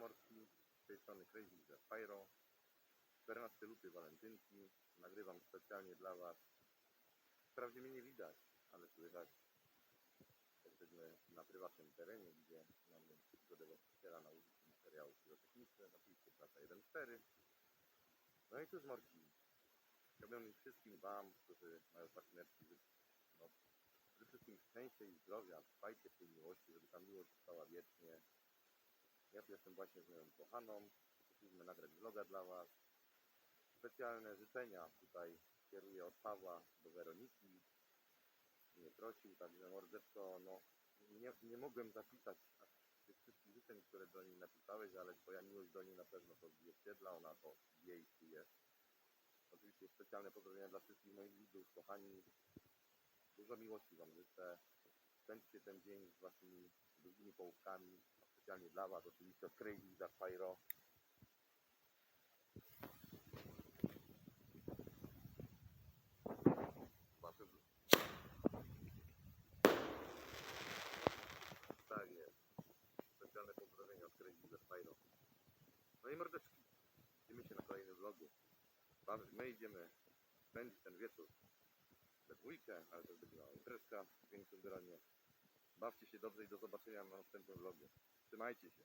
Pomorski, z tej strony Crazy the Pyro. 14 luty walentynki, nagrywam specjalnie dla Was. Wprawdzie mnie nie widać, ale słychać. Jesteśmy na prywatnym terenie, gdzie mamy zgodę właściciela na użycie materiałów pirotechnicznych, oczywiście klasa 1.4. No i cóż Morci, chciałbym wszystkim Wam, którzy mają partnerki, no, przede wszystkim szczęścia i zdrowia, trwajcie w tej miłości, żeby ta miłość trwała wiecznie. Ja tu jestem właśnie z moją kochaną, chcieliśmy nagrać vloga dla Was. Specjalne życzenia tutaj kieruję od Pawła do Weroniki. Mnie prosił, także mordeczko, no nie, nie mogłem zapisać tych wszystkich życzeń, które do niej napisałeś, ale twoja miłość do niej na pewno to odzwierciedla, ona to jej czuje. Oczywiście specjalne pozdrowienia dla wszystkich moich widzów, kochani. Dużo miłości Wam życzę. Spędźcie ten dzień z Waszymi drugimi połówkami. Specjalnie dla Was, oczywiście od Crazy za Pyro. Tak. Specjalne pozdrowienia od za. No i mordeczki. Widzimy się na kolejnym vlogu. My idziemy spędzić ten wieczór we dwójkę, ale to będzie mała imprezka w większym. Bawcie się dobrze i do zobaczenia na następnym vlogu. Trzymajcie się.